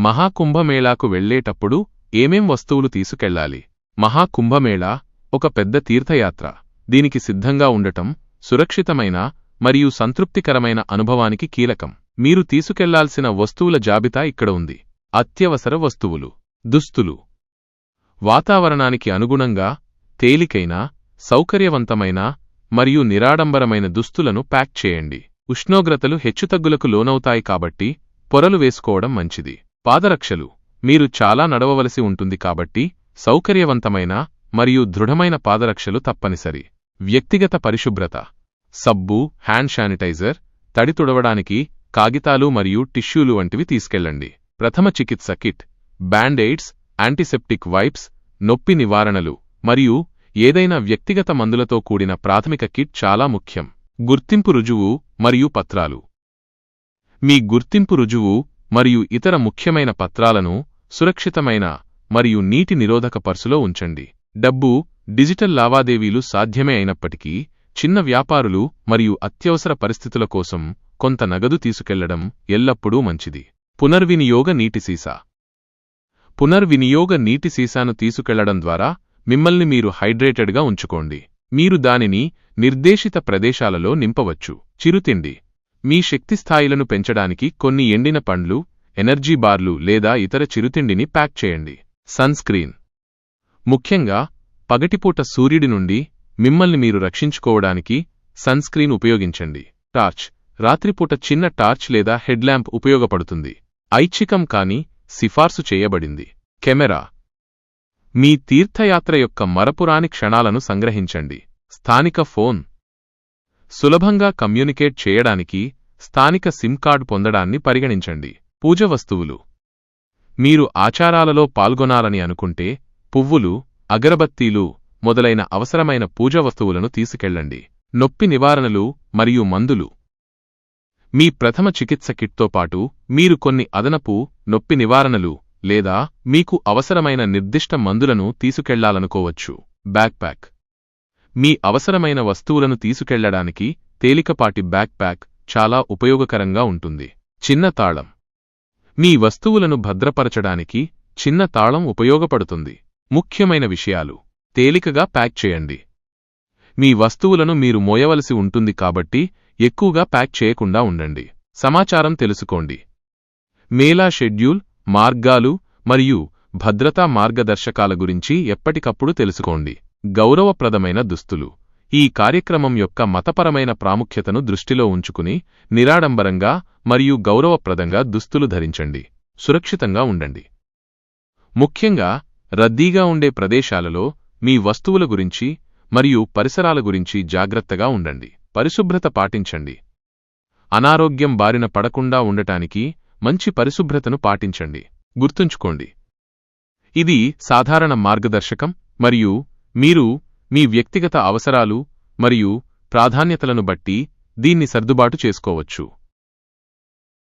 మహాకుంభమేళాకు వెళ్ళేటప్పుడు ఏమేం వస్తువులు తీసుకెళ్ళాలి? మహాకుంభమేళా ఒక పెద్ద తీర్థయాత్ర. దీనికి సిద్ధంగా ఉండటం సురక్షితమైన మరియు సంతృప్తికరమైన అనుభవానికి కీలకం. మీరు తీసుకెళ్ళాల్సిన వస్తువుల జాబితా ఇక్కడ ఉంది. అత్యవసర వస్తువులు. దుస్తులు. వాతావరణానికి అనుగుణంగా తేలికైన సౌకర్యవంతమైన మరియు నిరాడంబరమైన దుస్తులను ప్యాక్ చేయండి. ఉష్ణోగ్రతలు హెచ్చుతగ్గులకు లోనవుతాయి కాబట్టి పొరలు వేసుకోవడం మంచిది. పాదరక్షలు. మీరు చాలా నడవవలసి ఉంటుంది కాబట్టి సౌకర్యవంతమైన మరియు దృఢమైన పాదరక్షలు తప్పనిసరి. వ్యక్తిగత పరిశుభ్రత. సబ్బు హ్యాండ్ శానిటైజర్ తడి తుడవడానికి కాగితాలు మరియు టిష్యూలు వంటివి తీసుకెళ్ళండి. ప్రథమ చికిత్స కిట్. బ్యాండెయిడ్స్ యాంటీసెప్టిక్ వైప్స్ నొప్పి నివారణలు మరియు ఏదైనా వ్యక్తిగత మందులతో కూడిన ప్రాథమిక కిట్ చాలా ముఖ్యం. గుర్తింపు రుజువు మరియు పత్రాలు. మీ గుర్తింపు రుజువు మరియు ఇతర ముఖ్యమైన పత్రాలను సురక్షితమైన మరియు నీటి నిరోధక పర్సులో ఉంచండి. డబ్బు డిజిటల్ లావాదేవీలు సాధ్యమే అయినప్పటికీ చిన్న వ్యాపారులు మరియు అత్యవసర పరిస్థితుల కోసం కొంత నగదు తీసుకెళ్ళడం ఎల్లప్పుడూ మంచిది. పునర్వినియోగ నీటి సీసా. పునర్వినియోగ నీటి సీసాను తీసుకెళ్ళడం ద్వారా మిమ్మల్ని మీరు హైడ్రేటెడ్గా ఉంచుకోండి. మీరు దానిని నిర్దేశిత ప్రదేశాలలో నింపవచ్చు. చిరుతిండి. మీ శక్తి స్థాయిలను పెంచడానికి కొన్ని ఎండిన పండ్లు ఎనర్జీ బార్లు లేదా ఇతర చిరుతిండిని ప్యాక్ చేయండి. సన్స్క్రీన్ ముఖ్యంగా పగటిపూట సూర్యుడి నుండి మిమ్మల్ని మీరు రక్షించుకోవడానికి సన్స్క్రీన్ ఉపయోగించండి. టార్చ్. రాత్రిపూట చిన్న టార్చ్ లేదా హెడ్ల్యాంప్ ఉపయోగపడుతుంది. ఐచ్ఛికం కాని సిఫార్సు చేయబడింది. కెమెరా. మీ తీర్థయాత్ర యొక్క మరపురాని క్షణాలను సంగ్రహించండి. స్థానిక ఫోన్. సులభంగా కమ్యూనికేట్ చేయడానికి స్థానిక సిమ్ కార్డ్ పొందడాన్ని పరిగణించండి. పూజ వస్తువులు మీరు ఆచారాలలో పాల్గొనాలని అనుకుంటే పువ్వులు అగరబత్తీలు మొదలైన అవసరమైన పూజ వస్తువులను తీసుకెళ్ళండి. నొప్పి నివారణలు మరియు మందులు. మీ ప్రథమ చికిత్స కిట్తో పాటు మీరు కొన్ని అదనపు నొప్పి నివారణలు లేదా మీకు అవసరమైన నిర్దిష్ట మందులను తీసుకెళ్ళాలనుకోవచ్చు. బ్యాక్ ప్యాక్ మీ అవసరమైన వస్తువులను తీసుకెళ్ళడానికి తేలికపాటి బ్యాక్ ప్యాక్ చాలా ఉపయోగకరంగా ఉంటుంది. చిన్న తాళం. మీ వస్తువులను భద్రపరచడానికి చిన్న తాళం ఉపయోగపడుతుంది. ముఖ్యమైన విషయాలు. తేలికగా ప్యాక్ చేయండి. మీ వస్తువులను మీరు మోయవలసి ఉంటుంది కాబట్టి ఎక్కువగా ప్యాక్ చేయకుండా ఉండండి. సమాచారం తెలుసుకోండి. మేలా షెడ్యూల్ మార్గాలు మరియు భద్రతా మార్గదర్శకాల గురించి ఎప్పటికప్పుడు తెలుసుకోండి. గౌరవప్రదమైన దుస్తులు. ఈ కార్యక్రమం యొక్క మతపరమైన ప్రాముఖ్యతను దృష్టిలో ఉంచుకుని నిరాడంబరంగా మరియు గౌరవప్రదంగా దుస్తులు ధరించండి. సురక్షితంగా ఉండండి. ముఖ్యంగా రద్దీగా ఉండే ప్రదేశాలలో మీ వస్తువుల గురించి మరియు పరిసరాల గురించి జాగ్రత్తగా ఉండండి. పరిశుభ్రత పాటించండి. అనారోగ్యం బారిన పడకుండా ఉండటానికి మంచి పరిశుభ్రతను పాటించండి. గుర్తుంచుకోండి. ఇది సాధారణ మార్గదర్శకం మరియు మీరు మీ వ్యక్తిగత అవసరాలు మరియు ప్రాధాన్యతలను బట్టి దీన్ని సర్దుబాటు చేసుకోవచ్చు.